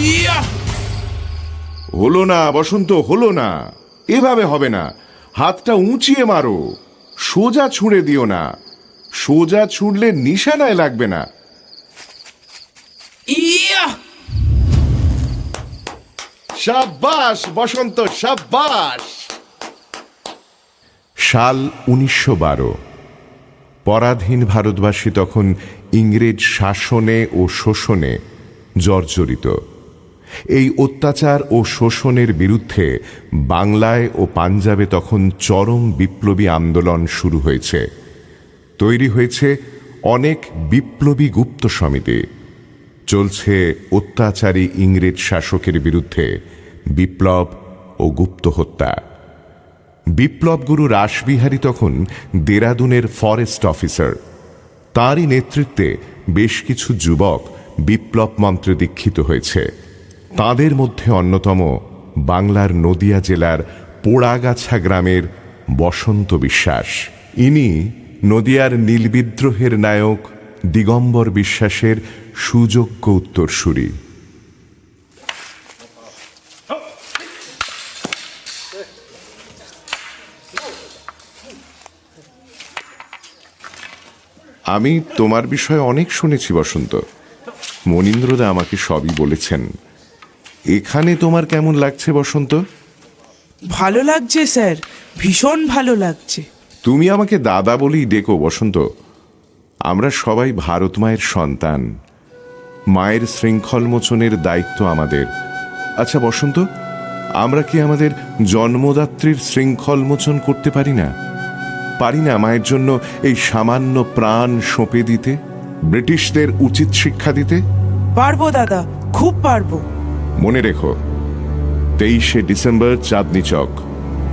ইয়া! হলো না বসন্ত হলো না। এভাবে হবে না। হাতটা উঁচিয়ে মারো। সোজা ছুঁড়ে দিও না। সোজা ছুঁড়লে নিশানায় লাগবে না। ইয়া! সাব্বাস বসন্ত সাব্বাস! সাল উনিশশো বারো। পরাধীন ভারতবাসী তখন ইংরেজ শাসনে ও শোষণে জর্জরিত। এই অত্যাচার ও শোষণের বিরুদ্ধে বাংলায় ও পাঞ্জাবে তখন চরম বিপ্লবী আন্দোলন শুরু হয়েছে। তৈরি হয়েছে অনেক বিপ্লবী গুপ্ত সমিতি। চলছে অত্যাচারী ইংরেজ শাসকের বিরুদ্ধে বিপ্লব ও গুপ্ত হত্যা। বিপ্লবগুরু রাসবিহারী তখন দেরাদুনের ফরেস্ট অফিসার। তাঁরই নেতৃত্বে বেশ কিছু যুবক বিপ্লব মন্ত্রে দীক্ষিত হয়েছে। তাদের মধ্যে অন্যতম বাংলার নদিয়া জেলার পোড়াগাছা গ্রামের বসন্ত বিশ্বাস। ইনি নদিয়ার নীলবিদ্রোহের নায়ক দিগম্বর বিশ্বাসের সুযোগ্য উত্তরসূরি। আমি তোমার বিষয়ে অনেক শুনেছি বসন্ত। মনীন্দ্রদা আমাকে সবই বলেছেন। এখানে তোমার কেমন লাগছে বসন্ত? ভালো লাগছে স্যার। ভীষণ ভালো লাগছে। তুমি আমাকে দাদা বলেই ডেকো বসন্ত। আমরা সবাই ভারত মায়ের সন্তান। মায়ের শৃঙ্খল মোচনের দায়িত্ব আমাদের। আচ্ছা বসন্ত আমরা কি আমাদের জন্মদাত্রীর শৃঙ্খল মোচন করতে পারি না? পারি না মায়ের জন্য এই সামান্য প্রাণ সঁপে দিতে? ব্রিটিশদের উচিত শিক্ষা দিতে? পারব দাদা খুব পারব। মনে রেখো, তেইশে December Chandni Chowk,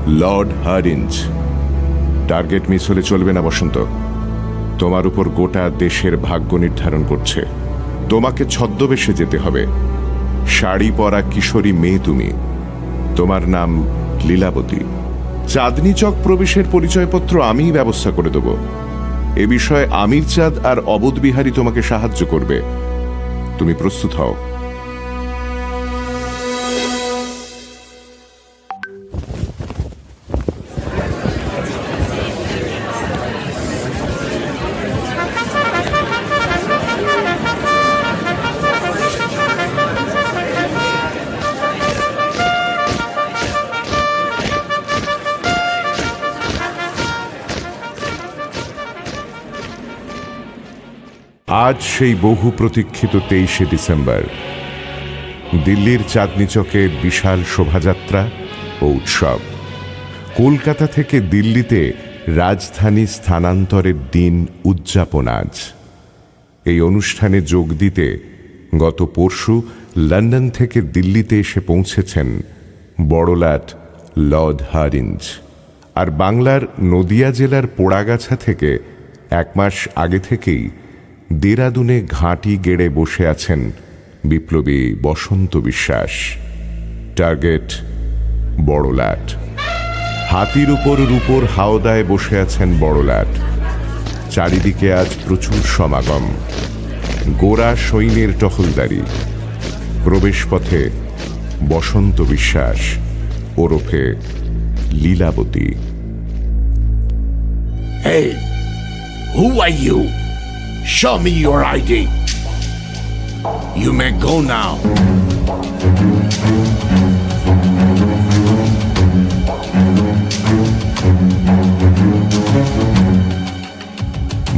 Lord Hardinge. Target miss হলে চলবে না বসন্ত। তোমার উপর গোটা দেশের ভাগ্য নির্ধারণ করছে। তোমাকে ছদ্মবেশে যেতে হবে। শাড়ি পরা কিশোরী মেয়ে তুমি। তোমার নাম লীলাবতী। চাঁদনি চক প্রবেশের পরিচয়পত্র আমিই ব্যবস্থা করে দেব। এ বিষয়ে আমির চাঁদ আর অবোধ বিহারী তোমাকে সাহায্য করবে। তুমি প্রস্তুত হও। আজ সেই বহু প্রতীক্ষিত তেইশে ডিসেম্বর। দিল্লির চাঁদনি চকে বিশাল শোভাযাত্রা ও উৎসব। কলকাতা থেকে দিল্লিতে রাজধানী স্থানান্তরের দিন উদযাপন আজ। এই অনুষ্ঠানে যোগ দিতে গত পরশু লন্ডন থেকে দিল্লিতে এসে পৌঁছেছেন বড়লাট লর্ড হারিঞ্জ। আর বাংলার নদিয়া জেলার পোড়াগাছা থেকে এক মাস আগে থেকেই দেরাদুনে ঘাঁটি গেড়ে বসে আছেন বিপ্লবী বসন্ত বিশ্বাস। টার্গেট, বড়লাট। হাতির উপর রূপোর হাওদায় বসে আছেন বড়লাট। চারিদিকে আজ প্রচুর সমাগম। গোড়া সৈন্যের টহলদারি। প্রবেশপথে বসন্ত বিশ্বাস, ওরফে Lilavati. Who are you? Show me your ID. You may go now.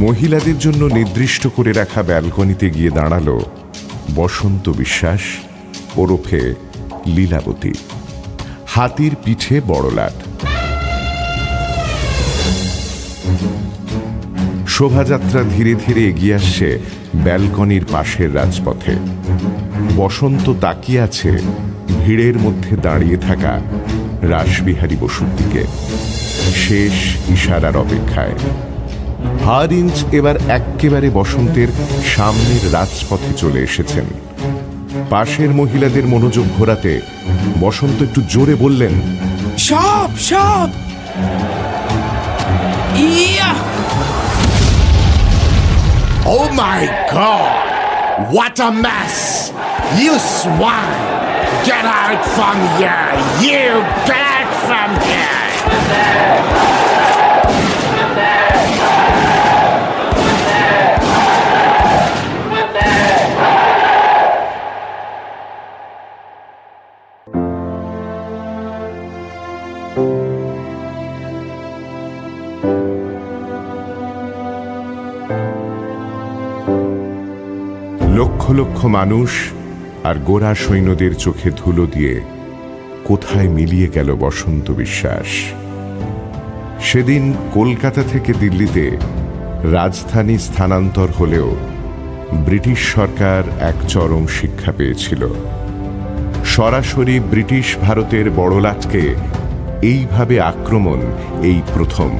মহিলাদের জন্য নির্দিষ্ট করে রাখা ব্যালকনিতে গিয়ে দাঁড়াল বসন্ত বিশ্বাস ওরফে লীলাবতী হাতির পিঠে বড়লাট শোভাযাত্রা ধীরে ধীরে এগিয়ে আসছে ব্যালকনির পাশের রাজপথে। বসন্ত তাকিয়ে আছে ভিড়ের মধ্যে দাঁড়িয়ে থাকা রাসবিহারী বসুর দিকে। শেষ ইশারার অপেক্ষায়। হার ইঞ্চ এবার এক্কেবারে বসন্তের সামনের রাজপথে চলে এসেছেন। পাশের মহিলাদের মনোযোগ ঘোরাতে বসন্ত একটু জোরে বললেন, সব সব। ইয়া! Oh my god! What a mess! You swine! Get out from here! You get from here! লক্ষ মানুষ আর গোরা সৈন্যদের চোখে ধুলো দিয়ে কোথায় মিলিয়ে গেল বসন্ত বিশ্বাস। সেদিন কলকাতা থেকে দিল্লিতে রাজধানী স্থানান্তর হলেও ব্রিটিশ সরকার এক চরম শিক্ষা পেয়েছিল। সরাসরি ব্রিটিশ ভারতের বড়লাটকে এইভাবে আক্রমণ এই প্রথম।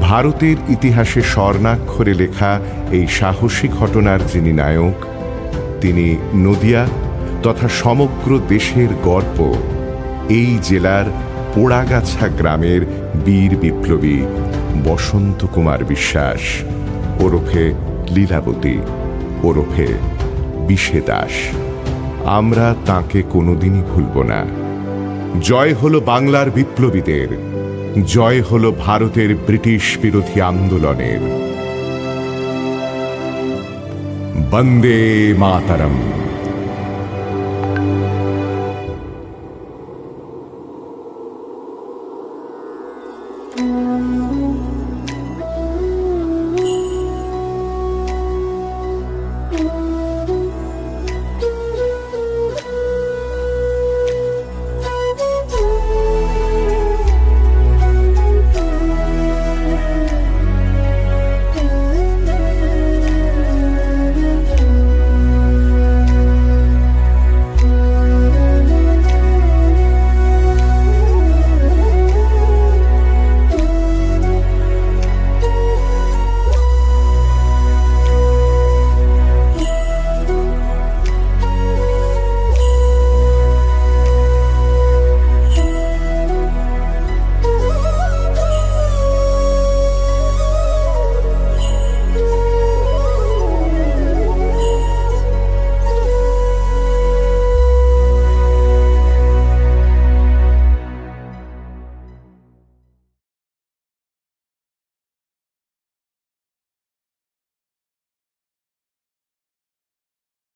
ভারতের ইতিহাসে স্বর্ণাক্ষরে লেখা এই সাহসী ঘটনার যিনি নায়ক তিনি নদিয়া তথা সমগ্র দেশের গর্ব এই জেলার পোড়াগাছা গ্রামের বীর বিপ্লবী বসন্ত কুমার বিশ্বাস, ওরফে লীলাবতী, ওরফে বিশে দাস। আমরা তাকে কোনোদিনই ভুলব না। জয় হলো বাংলার বিপ্লবীদের, জয় হলো ভারতের ব্রিটিশ বিরোধী আন্দোলনের। வந்தே மாதரம்.